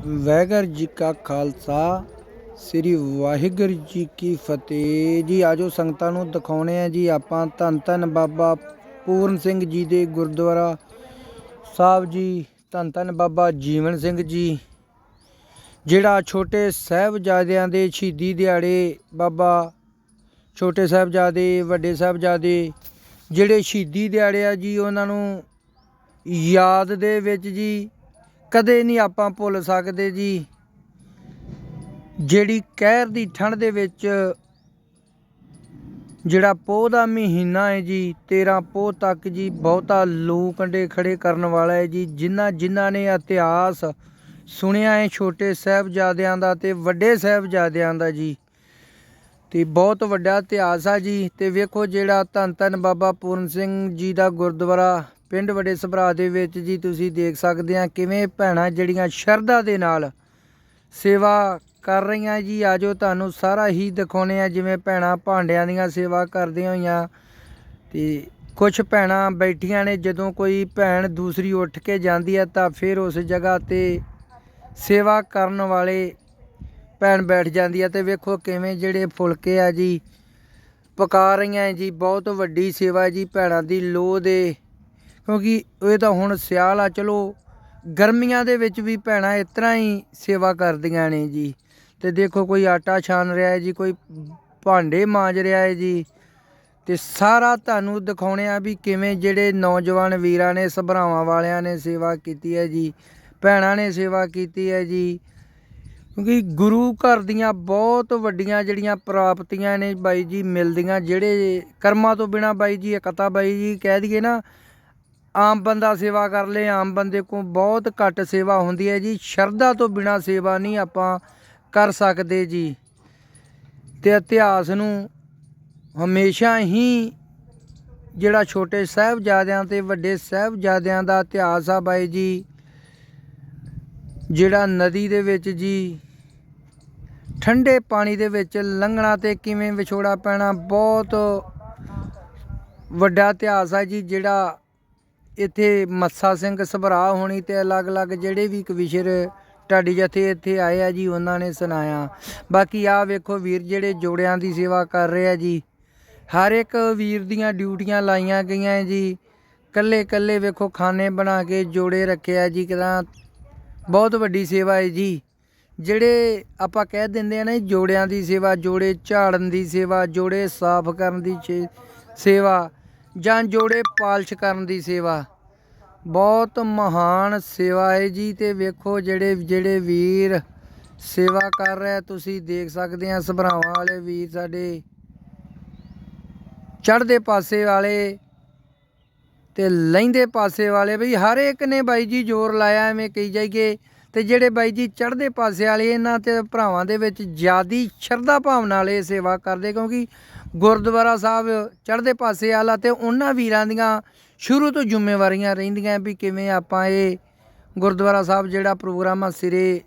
ਵਾਹਿਗੁਰੂ ਜੀ ਕਾ ਖਾਲਸਾ, ਸ੍ਰੀ ਵਾਹਿਗੁਰੂ ਜੀ ਕੀ ਫਤਿਹ। ਜੀ, ਆਜੋ ਸੰਗਤਾਂ ਨੂੰ ਦਿਖਾਉਣੇ ਆ ਜੀ ਆਪਾਂ ਧੰਨ ਧੰਨ ਬਾਬਾ ਪੂਰਨ ਸਿੰਘ ਜੀ ਦੇ ਗੁਰਦੁਆਰਾ ਸਾਹਿਬ ਜੀ। ਧੰਨ ਧੰਨ ਬਾਬਾ ਜੀਵਨ ਸਿੰਘ ਜੀ, ਜਿਹੜਾ ਛੋਟੇ ਸਾਹਿਬਜ਼ਾਦਿਆਂ ਦੇ ਸ਼ਹੀਦੀ ਦਿਹਾੜੇ ਬਾਬਾ ਛੋਟੇ ਸਾਹਿਬਜ਼ਾਦੇ, ਵੱਡੇ ਸਾਹਿਬਜ਼ਾਦੇ ਜਿਹੜੇ ਸ਼ਹੀਦੀ ਦਿਹਾੜੇ ਆ ਜੀ, ਉਹਨਾਂ ਨੂੰ ਯਾਦ ਦੇ ਵਿੱਚ ਜੀ ਕਦੇ ਨਹੀਂ ਆਪਾਂ ਭੁੱਲ ਸਕਦੇ ਜੀ। ਜਿਹੜੀ ਕਹਿਰ ਦੀ ਠੰਡ ਦੇ ਵਿੱਚ ਜਿਹੜਾ ਪੋਹ ਦਾ ਮਹੀਨਾ ਹੈ ਜੀ 13 ਪੋਹ ਤੱਕ ਜੀ, ਬਹੁਤਾ ਲੂ ਕੰਡੇ ਖੜੇ ਕਰਨ ਵਾਲਾ ਹੈ ਜੀ। ਜਿਨ੍ਹਾਂ ਜਿਨ੍ਹਾਂ ਨੇ ਇਤਿਹਾਸ ਸੁਣਿਆ ਹੈ, ਛੋਟੇ ਸਾਹਿਬਜ਼ਾਦਿਆਂ ਦਾ ਤੇ ਵੱਡੇ ਸਾਹਿਬਜ਼ਾਦਿਆਂ ਦਾ ਜੀ। ਤੇ ਬਹੁਤ ਵੱਡਾ ਇਤਿਹਾਸ ਆ ਜੀ। ਤੇ ਵੇਖੋ ਜਿਹੜਾ ਧੰਨ ਧੰਨ ਬਾਬਾ ਪੂਰਨ ਸਿੰਘ ਜੀ ਦਾ ਗੁਰਦੁਆਰਾ ਪਿੰਡ ਵੱਡੇ ਸਭਰਾ ਦੇ ਵਿੱਚ ਜੀ ਤੁਸੀਂ ਦੇਖ ਸਕਦੇ ਆ ਕਿਵੇਂ ਭੈਣਾਂ ਜਿਹੜੀਆਂ ਸ਼ਰਧਾ ਦੇ ਨਾਲ ਸੇਵਾ ਕਰ ਰਹੀਆਂ ਜੀ। ਆਜੋ ਤੁਹਾਨੂੰ ਸਾਰਾ ਹੀ ਦਿਖਾਉਣੇ ਆ ਜਿਵੇਂ ਭੈਣਾਂ ਭਾਂਡਿਆਂ ਦੀਆਂ ਸੇਵਾ ਕਰਦੀਆਂ ਹੋਈਆਂ। ਤੇ ਕੁਝ ਭੈਣਾਂ ਬੈਠੀਆਂ ਨੇ, ਜਦੋਂ ਕੋਈ ਭੈਣ ਦੂਸਰੀ ਉੱਠ ਕੇ ਜਾਂਦੀ ਹੈ ਤਾਂ ਫਿਰ ਉਸ ਜਗ੍ਹਾ ਤੇ ਸੇਵਾ ਕਰਨ ਵਾਲੇ ਭੈਣ ਬੈਠ ਜਾਂਦੀ ਆ ਤੇ ਵੇਖੋ ਕਿਵੇਂ ਜਿਹੜੇ ਫੁਲਕੇ ਆ ਜੀ, ਪਕਾ ਰਹੀਆਂ ਹੈ ਜੀ, ਬਹੁਤ ਵੱਡੀ ਸੇਵਾ ਜੀ ਭੈਣਾਂ ਦੀ ਲੋਹ ਦੇ। ਕਿਉਂਕਿ ਇਹ ਤਾਂ ਹੁਣ ਸਿਆਲ ਆ, ਚਲੋ ਗਰਮੀਆਂ ਦੇ ਵਿੱਚ ਵੀ ਭੈਣਾਂ ਇਸ ਤਰ੍ਹਾਂ ਹੀ ਸੇਵਾ ਕਰਦੀਆਂ ਨੇ ਜੀ। ਤੇ ਦੇਖੋ ਕੋਈ ਆਟਾ ਛਾਨ ਰਿਹਾ ਹੈ ਜੀ, ਕੋਈ ਭਾਂਡੇ ਮਾਂਜ ਰਿਹਾ ਹੈ ਜੀ। ਤੇ ਸਾਰਾ ਤੁਹਾਨੂੰ ਦਿਖਾਉਣੇ ਆ ਵੀ ਕਿਵੇਂ ਜਿਹੜੇ ਨੌਜਵਾਨ ਵੀਰਾਂ ਨੇ, ਸਭਰਾਵਾਂ ਵਾਲਿਆਂ ਨੇ ਸੇਵਾ ਕੀਤੀ ਹੈ ਜੀ, ਭੈਣਾਂ ਨੇ ਸੇਵਾ ਕੀਤੀ ਹੈ ਜੀ। ਕਿਉਂਕਿ ਗੁਰੂ ਘਰ ਦੀਆਂ ਬਹੁਤ ਵੱਡੀਆਂ ਜਿਹੜੀਆਂ ਪ੍ਰਾਪਤੀਆਂ ਨੇ ਬਾਈ ਜੀ, ਮਿਲਦੀਆਂ, ਜਿਹੜੇ ਕਰਮਾਂ ਤੋਂ ਬਿਨਾ ਬਾਈ ਜੀ, ਇਕਤਾ ਬਾਈ ਜੀ ਕਹਿ ਦਈਏ ਨਾ, ਆਮ ਬੰਦਾ ਸੇਵਾ ਕਰ ਲੇ, ਆਮ ਬੰਦੇ ਕੋਲ ਬਹੁਤ ਘੱਟ ਸੇਵਾ ਹੁੰਦੀ ਹੈ ਜੀ। ਸ਼ਰਧਾ ਤੋਂ ਬਿਨਾ ਸੇਵਾ ਨਹੀਂ ਆਪਾਂ ਕਰ ਸਕਦੇ ਜੀ। ਤੇ ਇਤਿਹਾਸ ਨੂੰ ਹਮੇਸ਼ਾ ਹੀ ਜਿਹੜਾ ਛੋਟੇ ਸਾਹਿਬਜ਼ਾਦਿਆਂ ਤੇ ਵੱਡੇ ਸਾਹਿਬਜ਼ਾਦਿਆਂ ਦਾ ਇਤਿਹਾਸ ਆ ਬਾਈ ਜੀ, ਜਿਹੜਾ ਨਦੀ ਦੇ ਵਿੱਚ ਜੀ ਠੰਡੇ ਪਾਣੀ ਦੇ ਵਿੱਚ ਲੰਘਣਾ ਤੇ ਕਿਵੇਂ ਵਿਛੋੜਾ ਪੈਣਾ ਬਹੁਤ ਵੱਡਾ ਇਤਿਹਾਸ ਹੈ ਜੀ, ਜਿਹੜਾ ਇੱਥੇ ਮੱਸਾ ਸਿੰਘ ਸਭਰਾ ਹੋਣੀ ਤੇ ਅਲੱਗ-ਅਲੱਗ ਜਿਹੜੇ ਵੀ ਕਵਿਸ਼ਰ ਢਾਡੀ ਜਥੇ ਇੱਥੇ ਆਏ ਆ ਜੀ, ਉਹਨਾਂ ਨੇ ਸੁਣਾਇਆ। ਬਾਕੀ ਆ ਵੇਖੋ ਵੀਰ ਜਿਹੜੇ ਜੋੜਿਆਂ ਦੀ ਸੇਵਾ ਕਰ ਰਹੇ ਆ ਜੀ, ਹਰ ਇੱਕ ਵੀਰ ਦੀਆਂ ਡਿਊਟੀਆਂ ਲਾਈਆਂ ਗਈਆਂ ਜੀ। ਕੱਲੇ ਕੱਲੇ ਵੇਖੋ ਖਾਨੇ ਬਣਾ ਕੇ ਜੋੜੇ ਰੱਖਿਆ ਜੀ, ਕਿਦਾਂ ਬਹੁਤ ਵੱਡੀ ਸੇਵਾ ਹੈ ਜੀ। ਜਿਹੜੇ ਆਪਾਂ ਕਹਿ ਦਿੰਦੇ ਆ ਨਾ ਜੋੜਿਆਂ ਦੀ ਸੇਵਾ, ਜੋੜੇ ਝਾੜਨ ਦੀ ਸੇਵਾ, ਜੋੜੇ ਸਾਫ਼ ਕਰਨ ਦੀ ਛੇ- ਸੇਵਾ ਜਾਂ ਜੋੜੇ ਪਾਲਿਸ਼ ਕਰਨ ਦੀ ਸੇਵਾ। ਬਹੁਤ ਮਹਾਨ ਸੇਵਾ ਹੈ ਜੀ ਤੇ ਵੇਖੋ ਜਿਹੜੇ ਜਿਹੜੇ ਵੀਰ ਸੇਵਾ ਕਰ ਰਿਹਾ ਤੁਸੀਂ ਦੇਖ ਸਕਦੇ ਆ, ਸਭਰਾਵਾਂ ਵਾਲੇ ਵੀਰ ਸਾਡੇ ਚੜ੍ਹਦੇ ਪਾਸੇ ਵਾਲੇ ਤੇ ਲਹਿੰਦੇ ਪਾਸੇ ਵਾਲੇ ਬਈ ਹਰ ਇੱਕ ਨੇ ਬਾਈ ਜੀ ਜ਼ੋਰ ਲਾਇਆ, ਐਵੇਂ ਕਹੀ ਜਾਈਏ ਤੇ ਜਿਹੜੇ ਬਾਈ ਜੀ ਚੜ੍ਹਦੇ ਪਾਸੇ ਵਾਲੇ ਇਹਨਾਂ ਤੇ ਭਰਾਵਾਂ ਦੇ ਵਿੱਚ ਜਿਆਦੀ ਸ਼ਰਧਾ ਭਾਵਨਾ ਨਾਲ ਇਹ ਸੇਵਾ ਕਰਦੇ ਕਿਉਂਕਿ ਗੁਰਦੁਆਰਾ ਸਾਹਿਬ ਚੜ੍ਹਦੇ ਪਾਸੇ ਵਾਲਾ ਤੇ ਉਹਨਾਂ ਵੀਰਾਂ ਦੀਆਂ ਸ਼ੁਰੂ ਤੋਂ ਜ਼ਿੰਮੇਵਾਰੀਆਂ ਰਹਿੰਦੀਆਂ ਵੀ ਕਿਵੇਂ ਆਪਾਂ ਇਹ ਗੁਰਦੁਆਰਾ ਸਾਹਿਬ ਜਿਹੜਾ ਪ੍ਰੋਗਰਾਮ ਆ ਸਿਰੇ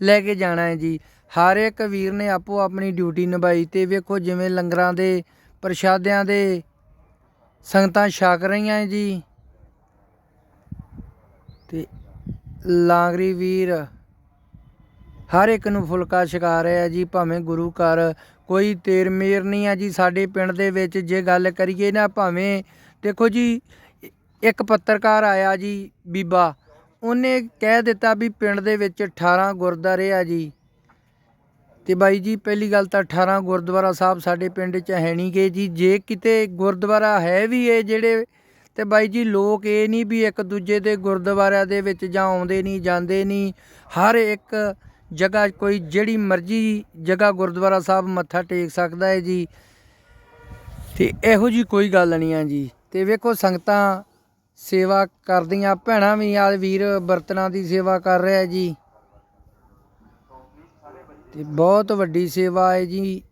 ਲੈ ਕੇ ਜਾਣਾ ਹੈ ਜੀ। ਹਰ ਇੱਕ ਵੀਰ ਨੇ ਆਪੋ ਆਪਣੀ ਡਿਊਟੀ ਨਿਭਾਈ ਤੇ ਵੇਖੋ ਜਿਵੇਂ ਲੰਗਰਾਂ ਦੇ, ਪ੍ਰਸ਼ਾਦਿਆਂ ਦੇ ਸੰਗਤਾਂ ਛਕ ਰਹੀਆਂ ਜੀ। ਤੇ ਲਾਂਗਰੀ ਵੀਰ, ਹਰ ਇੱਕ ਨੂੰ ਫੁਲਕਾ ਛਕਾ ਰਿਹਾ ਜੀ, ਭਾਵੇਂ ਗੁਰੂ ਘਰ ਕੋਈ ਤੇਰ ਮੇਰ ਨਹੀਂ ਆ ਜੀ, ਸਾਡੇ ਪਿੰਡ ਦੇ ਵਿੱਚ ਜੇ ਗੱਲ ਕਰੀਏ ਨਾ ਭਾਵੇਂ, ਦੇਖੋ ਜੀ, ਇੱਕ ਪੱਤਰਕਾਰ ਆਇਆ ਜੀ, ਬੀਬਾ, ਉਹਨੇ ਕਹਿ ਦਿੱਤਾ ਵੀ ਪਿੰਡ ਦੇ ਵਿੱਚ 18 ਗੁਰਦੁਆਰੇ ਆ ਜੀ। ਤੇ ਬਾਈ ਜੀ, ਪਹਿਲੀ ਗੱਲ ਤਾਂ 18 ਗੁਰਦੁਆਰਾ ਸਾਹਿਬ ਸਾਡੇ ਪਿੰਡ 'ਚ ਹੈ ਨਹੀਂ ਗਏ ਜੀ, ਜੇ ਕਿਤੇ ਗੁਰਦੁਆਰਾ ਹੈ ਵੀ ਇਹ ਜਿਹੜੇ ਤੇ ਬਾਈ ਜੀ ਲੋਕ ਇਹ ਨਹੀਂ ਵੀ ਇੱਕ ਦੂਜੇ ਦੇ ਗੁਰਦੁਆਰਿਆਂ ਦੇ ਵਿੱਚ ਜਾਂ ਆਉਂਦੇ ਨਹੀਂ, ਜਾਂਦੇ ਨਹੀਂ। ਹਰ ਇੱਕ ਜਗ੍ਹਾ ਕੋਈ ਜਿਹੜੀ ਮਰਜ਼ੀ ਜਗ੍ਹਾ ਗੁਰਦੁਆਰਾ ਸਾਹਿਬ ਮੱਥਾ ਟੇਕ ਸਕਦਾ ਹੈ ਜੀ। ਤੇ ਇਹੋ ਜੀ ਕੋਈ ਗੱਲ ਨਹੀਂ ਆ ਜੀ। ਤੇ ਵੇਖੋ ਸੰਗਤਾਂ ਸੇਵਾ ਕਰਦੀਆਂ, ਭੈਣਾਂ ਵੀ ਆ ਵੀਰ ਬਰਤਨਾਂ ਦੀ ਸੇਵਾ ਕਰ ਰਿਹਾ ਜੀ। ਤੇ ਬਹੁਤ ਵੱਡੀ ਸੇਵਾ ਹੈ ਜੀ।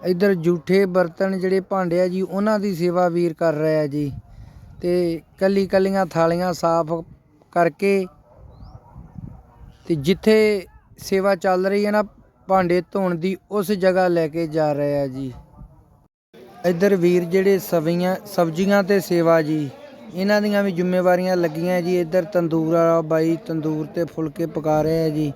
ਇੱਧਰ ਜੂਠੇ ਬਰਤਨ ਜਿਹੜੇ ਭਾਂਡੇ ਆ ਜੀ, ਉਹਨਾਂ ਦੀ ਸੇਵਾ ਵੀਰ ਕਰ ਰਿਹਾ ਜੀ। ਤੇ ਕੱਲੀ ਕੱਲੀਆਂ ਥਾਲੀਆਂ ਸਾਫ਼ ਕਰਕੇ ਤੇ ਜਿੱਥੇ ਸੇਵਾ ਚੱਲ ਰਹੀ ਹੈ ਨਾ, ਭਾਂਡੇ ਧੋਣ ਦੀ, ਉਸ ਜਗ੍ਹਾ ਲੈ ਕੇ ਜਾ ਰਿਹਾ ਜੀ। ਇੱਧਰ ਵੀਰ ਜਿਹੜੇ ਸਵੀਆਂ, ਸਬਜ਼ੀਆਂ ਤੇ ਸੇਵਾ ਜੀ, ਇਹਨਾਂ ਦੀਆਂ ਵੀ ਜ਼ਿੰਮੇਵਾਰੀਆਂ ਲੱਗੀਆਂ ਜੀ। ਇੱਧਰ ਤੰਦੂਰ ਵਾਲਾ ਬਾਈ ਤੰਦੂਰ ਤੇ ਫੁਲਕੇ ਪਕਾ ਰਿਹਾ ਹੈ ਜੀ।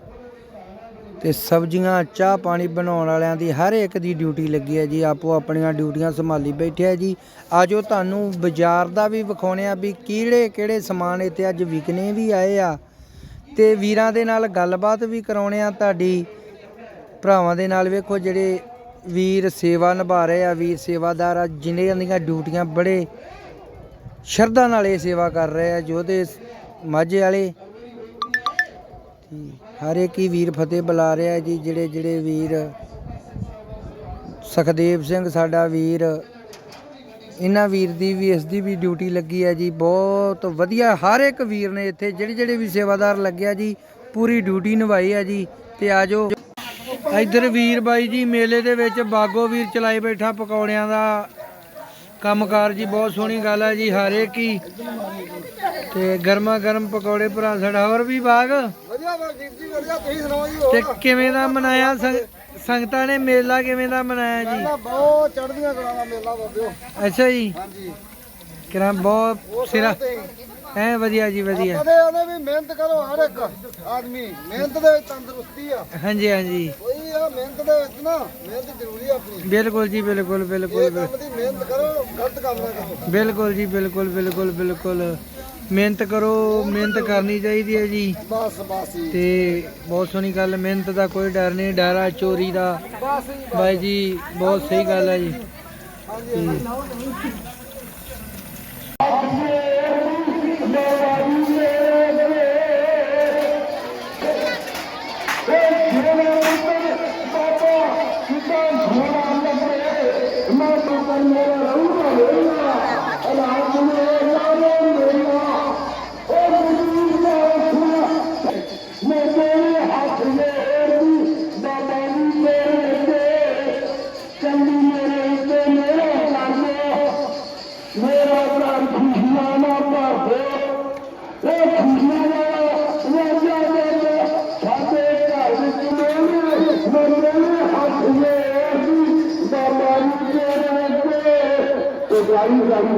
ਤੇ ਸਬਜ਼ੀਆਂ, ਚਾਹ ਪਾਣੀ ਬਣਾਉਣ ਵਾਲਿਆਂ ਦੀ ਹਰ ਇੱਕ ਦੀ ਡਿਊਟੀ ਲੱਗੀ ਹੈ ਜੀ। ਆਪੋ ਆਪਣੀਆਂ ਡਿਊਟੀਆਂ ਸੰਭਾਲੀ ਬੈਠੇ ਆ ਜੀ। ਆਜੋ ਤੁਹਾਨੂੰ ਬਾਜ਼ਾਰ ਦਾ ਵੀ ਵਿਖਾਉਣੇ ਆ ਵੀ ਕਿਹੜੇ ਕਿਹੜੇ ਸਮਾਨ ਇੱਥੇ ਅੱਜ ਵਿਕਨੇ ਵੀ ਆਏ ਆ। ਤੇ ਵੀਰਾਂ ਦੇ ਨਾਲ ਗੱਲਬਾਤ ਵੀ ਕਰਾਉਣੇ ਆ ਤੁਹਾਡੀ। ਭਰਾਵਾਂ ਦੇ ਨਾਲ ਵੇਖੋ ਜਿਹੜੇ ਵੀਰ ਸੇਵਾ ਨਿਭਾ ਰਹੇ ਆ, ਵੀਰ ਸੇਵਾਦਾਰ ਆ, ਜਿਨ੍ਹਾਂ ਦੀਆਂ ਡਿਊਟੀਆਂ ਬੜੇ ਸ਼ਰਧਾ ਨਾਲ ਇਹ ਸੇਵਾ ਕਰ ਰਹੇ ਆ ਜੋਧੇ ਮਾਝੇ ਵਾਲੇ। ਤੇ ਹਰ ਇੱਕ ਹੀ ਵੀਰ ਫਤਿਹ ਬੁਲਾ ਰਿਹਾ ਜੀ, ਜਿਹੜੇ ਜਿਹੜੇ ਵੀਰ ਸੁਖਦੇਵ ਸਿੰਘ ਸਾਡਾ ਵੀਰ, ਇਹਨਾਂ ਵੀਰ ਦੀ ਵੀ, ਇਸ ਦੀ ਵੀ ਡਿਊਟੀ ਲੱਗੀ ਹੈ ਜੀ, ਬਹੁਤ ਵਧੀਆ ਹਰ ਇੱਕ ਵੀਰ ਨੇ ਇੱਥੇ ਜਿਹੜੇ ਜਿਹੜੇ ਵੀ ਸੇਵਾਦਾਰ ਲੱਗਿਆ ਜੀ, ਪੂਰੀ ਡਿਊਟੀ ਨਿਭਾਈ ਹੈ ਜੀ, ਤੇ ਆਜੋ ਇੱਧਰ ਵੀਰ ਬਾਈ ਜੀ, ਮੇਲੇ ਦੇ ਵਿੱਚ ਬਾਗੋ ਵੀਰ ਚਲਾਈ ਬੈਠਾ, ਪਕੌੜਿਆਂ ਦਾ ਕੰਮਕਾਰ ਜੀ ਬਹੁਤ ਸੋਹਣੀ ਗੱਲ ਹੈ ਜੀ ਹਰ ਹੀ। ਤੇ ਗਰਮਾ ਗਰਮ ਪਕੌੜੇ ਭਰਾ ਸਾਡਾ ਹੋਰ ਵੀ ਬਾਗ? ਵਧੀਆ ਬਲਜੀਤ ਜੀ ਵਧੀਆ ਤੁਸੀਂ ਸੁਣਾਓ ਜੀ ਤੇ ਕਿਵੇਂ ਦਾ ਮਨਾਇਆ ਸੰਗ- ਸੰਗਤਾਂ ਨੇ ਮੇਲਾ ਕਿਵੇਂ ਦਾ ਮਨਾਇਆ ਜੀ? ਬਹੁਤ ਚੜ੍ਹਦੀਆਂ ਕਲਾਂ ਦਾ ਮੇਲਾ ਬਾਬਿਓ। ਅੱਛਾ ਜੀ। ਹਾਂਜੀ। ਕਿਰਾਂ ਬਹੁਤ ਸਿਰਾ ਐ ਵਧੀਆ ਜੀ ਵਧੀਆ। ਕਦੇ ਉਹਨੇ ਵੀ ਮਿਹਨਤ ਕਰੋ ਹਰ ਇੱਕ ਆਦਮੀ ਮਿਹਨਤ ਦੇ ਵਿੱਚ ਤੰਦਰੁਸਤੀ ਆ। ਹਾਂਜੀ ਹਾਂਜੀ। ਕੋਈ ਆ ਮਿਹਨਤ ਦੇ ਵਿੱਚ ਨਾ ਮਿਹਨਤ ਜ਼ਰੂਰੀ ਆ ਆਪਣੀ। ਬਿਲਕੁਲ ਜੀ ਬਿਲਕੁਲ ਬਿਲਕੁਲ ਇਹ ਕੰਮ ਦੀ ਮਿਹਨਤ ਕਰੋ ਗਲਤ ਕੰਮ ਨਾ ਕਰੋ। ਬਿਲਕੁਲ ਜੀ ਬਿਲਕੁਲ ਬਿਲਕੁਲ ਬਿਲਕੁਲ। ਮਿਹਨਤ ਕਰੋ ਮਿਹਨਤ ਕਰਨੀ ਚਾਹੀਦੀ ਹੈ ਜੀ। ਬਸ ਬਸ ਜੀ। ਤੇ ਬਹੁਤ ਸੋਹਣੀ ਗੱਲ ਮਿਹਨਤ ਦਾ ਕੋਈ ਡਰ ਨਹੀਂ ਡਰ ਚੋਰੀ ਦਾ। ਬਸ ਜੀ ਬਾਈ ਜੀ ਬਹੁਤ ਸਹੀ ਗੱਲ ਹੈ ਜੀ।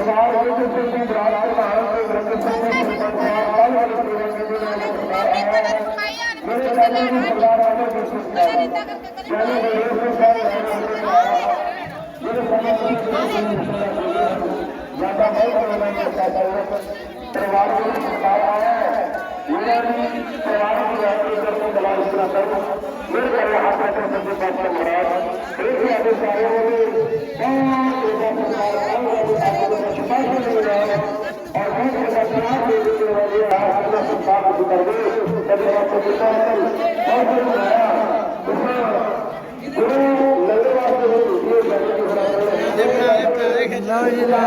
ਸਰਕਾਰ ਹੋਈ ਤੇ ਤੁਸੀਂ ਬਰਾਤ ਦੇ ਨਾਲ ਗ੍ਰੰਥ ਸਿੰਘ ਦੀ ਸਰਕਾਰ ਆਲ ਵਾਲੇ ਪ੍ਰੋਗਰਾਮ ਦੇ ਨਾਲ ਮੇਰੇ ਨਾਲ ਦੀ ਸਰਕਾਰ ਆਲੇ ਦੇ ਸਰਕਾਰ ਜਿਹੜੇ ਮੇਰੇ ਸਰਕਾਰ ਜਿਹੜੇ ਸਮੇਂ ਦੀ ਜ਼ਿਆਦਾ ਬਹੁਤ ਹੋਣਾ ਚਾਹੀਦਾ ਪਰਿਵਾਰ ਦੀ ਸਰਕਾਰ ਆਇਆ ਹੈ ਲਓ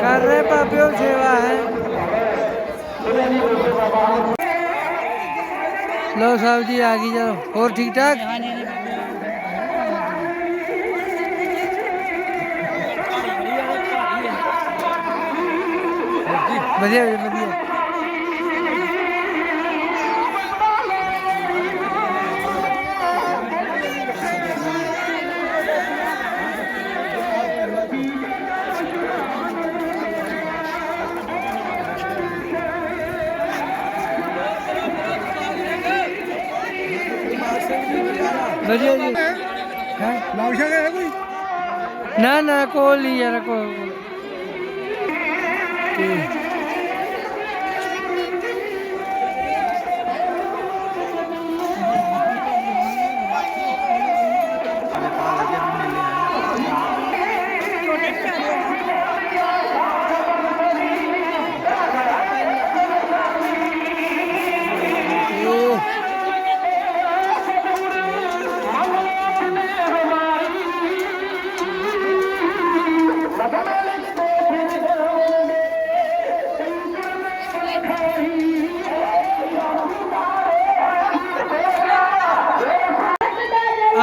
ਕਰ ਰਹੇ ਬਾਬਿਓ ਸੇਵਾ ਹੈ ਲੋ ਸਾਹਿਬ ਜੀ ਆ ਗਈ ਚਲੋ। ਹੋਰ ਠੀਕ ਠਾਕ? ਵਧੀਆ ਵਧੀਆ। ਵਧੀਆ ਜੀ। ਹੈ? ਲਾਉਸ਼ਾ ਹੈ ਕੋਈ? ਨਾ ਨਾ ਕੋਲ ਨਹੀਂ ਯਾਰ ਕੋਲ।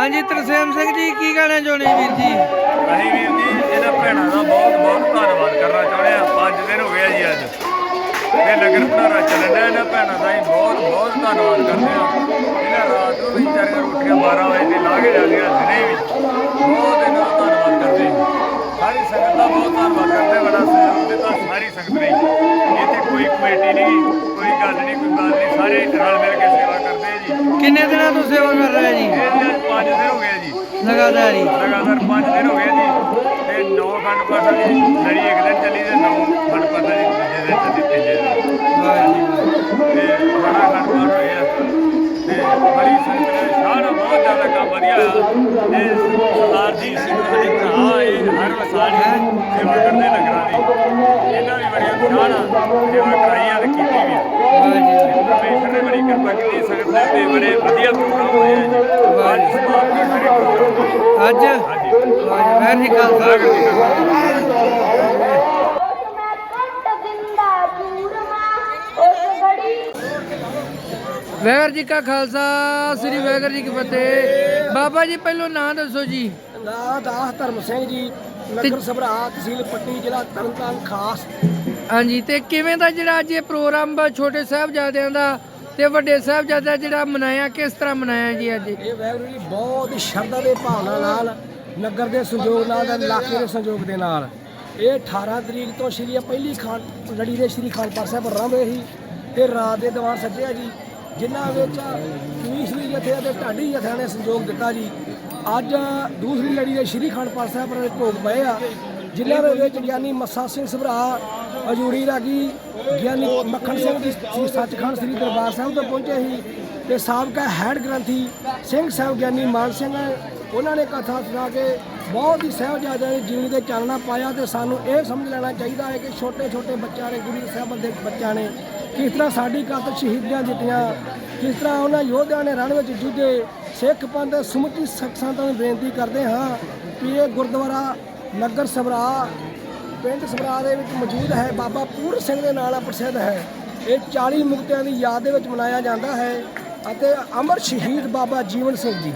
ਹਾਂਜੀ, ਤਰਸੇਮ ਸਿੰਘ ਜੀ, ਕੀ ਕਹਿਣਾ ਚਾਹੁੰਦੇ ਵੀਰ ਜੀ? ਅਸੀਂ ਵੀਰ ਜੀ, ਇਹਨਾਂ ਭੈਣਾਂ ਦਾ ਬਹੁਤ ਬਹੁਤ ਧੰਨਵਾਦ ਕਰਨਾ ਚਾਹੁੰਦੇ ਆ ਪੰਜ ਦਿਨ ਹੋ ਗਿਆ ਜੀ ਅੱਜ। ਇਹ ਨਗਰ ਭੰਡਾਰਾ ਚੱਲਣ ਇਹਨਾਂ ਭੈਣਾਂ ਦਾ ਅਸੀਂ ਬਹੁਤ ਬਹੁਤ ਧੰਨਵਾਦ ਕਰਦੇ ਆ ਇਹਨਾਂ ਰਾਤ ਨੂੰ ਵੀ ਵਿਚਾਰੀਆਂ ਰੋਟੀਆਂ 12 ਵਜੇ ਤੇ ਲਾ ਕੇ ਜਾਂਦੀਆਂ ਦਿਨੇ ਵੀ। ਬਹੁਤ ਇਹਨਾਂ ਦਾ ਧੰਨਵਾਦ ਕਰਦੇ ਹਾਂ। ਸਾਰੀ ਸੰਗਤ ਦਾ ਬਹੁਤ ਧੰਨਵਾਦ ਕਰਦੇ ਬੜਾ ਸਹਿਯੋਗ ਦਿੱਤਾ ਸਾਰੀ ਸੰਗਤ ਨੇ। ਕੋਈ ਕਮੇਟੀ ਨਹੀਂ ਕੋਈ ਗੱਲ ਨਹੀਂ ਕੋਈ ਬਾਤ ਨਹੀਂ ਸਾਰੇ ਰਲ ਮਿਲ ਕੇ ਸੇਵਾ ਕਰਦੇ ਆ ਜੀ। ਕਿੰਨੇ ਦਿਨਾਂ ਤੋਂ ਸੇਵਾ ਕਰ ਰਹੇ ਜੀ? ਇਹ ਜੀ ਪੰਜ ਦਿਨ ਹੋ ਗਏ ਜੀ। ਲਗਾਤਾਰ ਹੀ। ਲਗਾਤਾਰ 5 ਦਿਨ ਹੋ ਗਏ ਜੀ। ਤੇ 9 ਖੰਡ ਪਾਠਾਂ ਦੀ ਲੜੀ ਇੱਕ ਦਿਨ ਚੱਲੀ ਤੇ 9 ਖੰਡ ਪਾਠਾਂ ਦੀ ਦੂਜੇ ਦਿਨ ਚੱਲੀ ਤੀਜੇ ਦਿਨ। ਤੇ ਬੜਾ ਖੰਡ ਪਾਠ ਹੋਇਆ। ਤੇ ਬੜੀ ਸੰਗਤ ਨੇ ਸ਼ਾਨ ਬਹੁਤ ਜ਼ਿਆਦਾ ਕੰਮ ਵਧੀਆ ਆ। ਤੇ ਸਰਦਾਰ ਜੀ ਸਿੰਘ ਸਾਡੇ ਭਰਾ ਇਹ ਹਰ ਵਸਾਲ ਸੇਵਾ ਕਰਦੇ ਲੰਗਰਾਂ ਦੀ। ਸ਼ਾਨ ਸੇਵਾ ਕਰਾਈ ਆ ਤੇ ਕੀਤੀ ਵੀ ਪਰਮੇਸ਼ਰ ਨੇ ਬੜੀ ਕਿਰਪਾ ਕੀਤੀ ਸੰਗਤ ਦੇ ਤੇ ਬੜੇ ਵਧੀਆ ਪ੍ਰੋਗਰਾਮ ਹੋਏ ਜੀ ਅੱਜ ਸਮਾਪਤ ਸਾਰੇ ਪ੍ਰੋਗਰਾਮ ਅੱਜ ਵਾਹਿਗੁਰੂ ਜੀ ਕਾ ਖਾਲਸਾ ਵੈਰ ਜੀ ਕਾ ਖਾਲਸਾ ਸ੍ਰੀ ਵਾਹਿਗੁਰੂ ਜੀ ਕੀ ਫਤਿਹ। ਬਾਬਾ ਜੀ ਪਹਿਲੋਂ ਨਾਂ ਦੱਸੋ ਜੀ। ਨਾ ਦਾਸ ਧਰਮ ਸਿੰਘ ਜੀ ਨਗਰ ਸਭਰਾ ਤਹਿਸੀਲ ਪੱਟੀ ਜ਼ਿਲ੍ਹਾ ਤਰਨਤਾਰਨ ਖਾਸ। ਹਾਂਜੀ, ਤੇ ਕਿਵੇਂ ਦਾ ਜਿਹੜਾ ਅੱਜ ਇਹ ਪ੍ਰੋਗਰਾਮ ਛੋਟੇ ਸਾਹਿਬਜ਼ਾਦਿਆਂ ਦਾ ਤੇ ਵੱਡੇ ਸਾਹਿਬਜ਼ਾਦਾ ਜਿਹੜਾ ਮਨਾਇਆ, ਕਿਸ ਤਰ੍ਹਾਂ ਮਨਾਇਆ ਜੀ ਅੱਜ? ਇਹ ਵਾਹਿਗੁਰੂ ਜੀ, ਬਹੁਤ ਹੀ ਸ਼ਰਧਾ ਦੇ ਭਾਵਨਾ ਨਾਲ, ਨਗਰ ਦੇ ਸੰਯੋਗ ਨਾਲ ਤੇ ਇਲਾਕੇ ਦੇ ਸੰਯੋਗ ਦੇ ਨਾਲ। ਇਹ 18 ਤਰੀਕ ਤੋਂ ਸ਼੍ਰੀ ਪਹਿਲੀ ਖਾਨ, ਲੜੀ ਦੇ ਸ਼੍ਰੀ ਖਾਲਪਾ ਸਾਹਿਬ ਰਹਿੰਦੇ ਸੀ ਤੇ ਰਾਤ ਦੇ ਦੀਵਾਨ ਸੱਜਿਆ ਜੀ, ਜਿਨ੍ਹਾਂ ਵਿੱਚ ਤੀਸਰੀ ਜਥੇ ਅਤੇ ਢਾਡੀ ਜਥਿਆਂ ਨੇ ਸੰਯੋਗ ਦਿੱਤਾ ਜੀ। ਅੱਜ ਦੂਸਰੀ ਲੜੀ ਦੇ ਸ਼੍ਰੀ ਖਾਲਪਾ ਸਾਹਿਬ ਭੋਗ ਪਏ ਆ, ਜਿਨ੍ਹਾਂ ਦੇ ਵਿੱਚ ਗਿਆਨੀ ਮੱਸਾ ਸਿੰਘ ਸਭਰਾ ਅਜੂੜੀ ਰਾਗੀ ਗਿਆਨੀ ਮੱਖਣ ਸਿੰਘ ਜੀ ਸੱਚਖੰਡ ਸ੍ਰੀ ਦਰਬਾਰ ਸਾਹਿਬ ਤੋਂ ਪਹੁੰਚੇ ਸੀ ਤੇ ਸਾਬਕਾ ਹੈਡ ਗ੍ਰੰਥੀ ਸਿੰਘ ਸਾਹਿਬ ਗਿਆਨੀ ਮਾਨ ਸਿੰਘ, ਉਹਨਾਂ ਨੇ ਕਥਾ ਸੁਣਾ ਕੇ ਬਹੁਤ ਹੀ ਸਹਿਬਜ਼ਾਦਿਆਂ ਦੀ ਜੀਵਨੀ ਤੇ ਚਾਨਣਾ ਪਾਇਆ ਤੇ ਸਾਨੂੰ ਇਹ ਸਮਝ ਲੈਣਾ ਚਾਹੀਦਾ ਹੈ ਕਿ ਛੋਟੇ ਛੋਟੇ ਬੱਚਿਆਂ ਨੇ, ਗੁਰੂ ਸਾਹਿਬ ਦੇ ਬੱਚਿਆਂ ਨੇ ਕਿਸ ਤਰ੍ਹਾਂ ਸਾਡੀ ਕਾਤ ਸ਼ਹੀਦੀਆਂ ਦਿੱਤੀਆਂ, ਕਿਸ ਤਰ੍ਹਾਂ ਉਹਨਾਂ ਯੋਧਿਆਂ ਨੇ ਰਣ ਵਿੱਚ ਜੂਝੇ, ਸਿੱਖ ਪੰਥ ਸਮੁੱਚੀ ਸਿੱਖ ਸੰਗਤਾਂ ਨੂੰ ਬੇਨਤੀ ਕਰਦੇ ਹਾਂ ਕਿ ਇਹ ਗੁਰਦੁਆਰਾ ਨਗਰ ਸਭਰਾ ਪਿੰਡ ਸਭਰਾ ਦੇ ਵਿੱਚ ਮੌਜੂਦ ਹੈ। ਬਾਬਾ ਪੂਰਨ ਸਿੰਘ ਦੇ ਨਾਲ ਪ੍ਰਸਿੱਧ ਹੈ। ਇਹ 40 ਮੁਕਤਿਆਂ ਦੀ ਯਾਦ ਦੇ ਵਿੱਚ ਮਨਾਇਆ ਜਾਂਦਾ ਹੈ ਅਤੇ ਅਮਰ ਸ਼ਹੀਦ ਬਾਬਾ ਜੀਵਨ ਸਿੰਘ ਜੀ।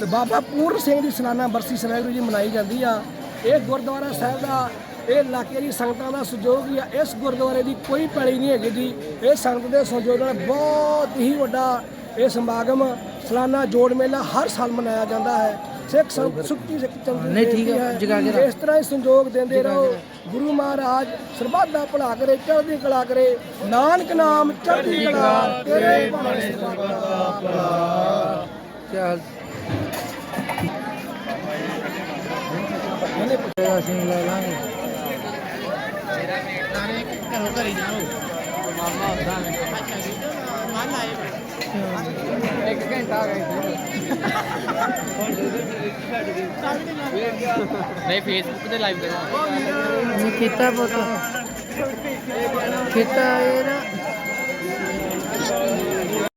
ਤੇ ਬਾਬਾ ਪੂਰਨ ਸਿੰਘ ਦੀ ਸਲਾਨਾ ਬਰਸੀ ਸਵੈਗੁਰੂ ਜੀ ਮਨਾਈ ਜਾਂਦੀ ਆ। ਇਹ ਗੁਰਦੁਆਰਾ ਸਾਹਿਬ ਦਾ, ਇਹ ਇਲਾਕੇ ਦੀ ਸੰਗਤਾਂ ਦਾ ਸਹਿਯੋਗ ਹੀ ਆ। ਇਸ ਗੁਰਦੁਆਰੇ ਦੀ ਕੋਈ ਪੈਲੀ ਨਹੀਂ ਹੈਗੀ ਜੀ। ਇਹ ਸੰਗਤ ਦੇ ਸਹਿਯੋਗ ਨਾਲ ਬਹੁਤ ਹੀ ਵੱਡਾ ਇਹ ਸਮਾਗਮ ਸਲਾਨਾ ਜੋੜ ਮੇਲਾ ਹਰ ਸਾਲ ਮਨਾਇਆ ਜਾਂਦਾ ਹੈ। ਸਿੱਖ ਸੰਗਤ ਸੁੱਚੀ ਸਿੱਖ ਚੰਗੀ ਨਹੀਂ, ਠੀਕ ਬੇਨਤੀ ਜਗਾ ਕੇ ਰੱਖ। ਇਸ ਤਰ੍ਹਾਂ ਹੀ ਸੰਯੋਗ ਦਿੰਦੇ ਰਹੋ। ਗੁਰੂ ਮਹਾਰਾਜ ਸਰਬੱਤ ਦਾ ਭਲਾ ਕਰੇ ਚੜ੍ਹਦੀ ਕਲਾ ਕਰੇ। ਨਾਨਕ ਨਾਮ ਚੜ੍ਹਦੀ ਕਲਾ ਤੇਰੇ ਭਾਣੇ ਸਰਬੱਤ ਦਾ ਭਲਾ ਕੀ ਹਾਲ ਇਹਨੇ ਅਸੀਂ ਲੈ ਲਾਂਗੇ। ਇੱਕ ਘੰਟਾ ਆ ਗਿਆ ਨਹੀਂ ਫੇਸਬੁੱਕ ਤੇ ਲਾਈਵ ਕਰਵਾ ਕੀਤਾ ਪੁੱਤ ਕੀਤਾ ਇਹ ਨਾ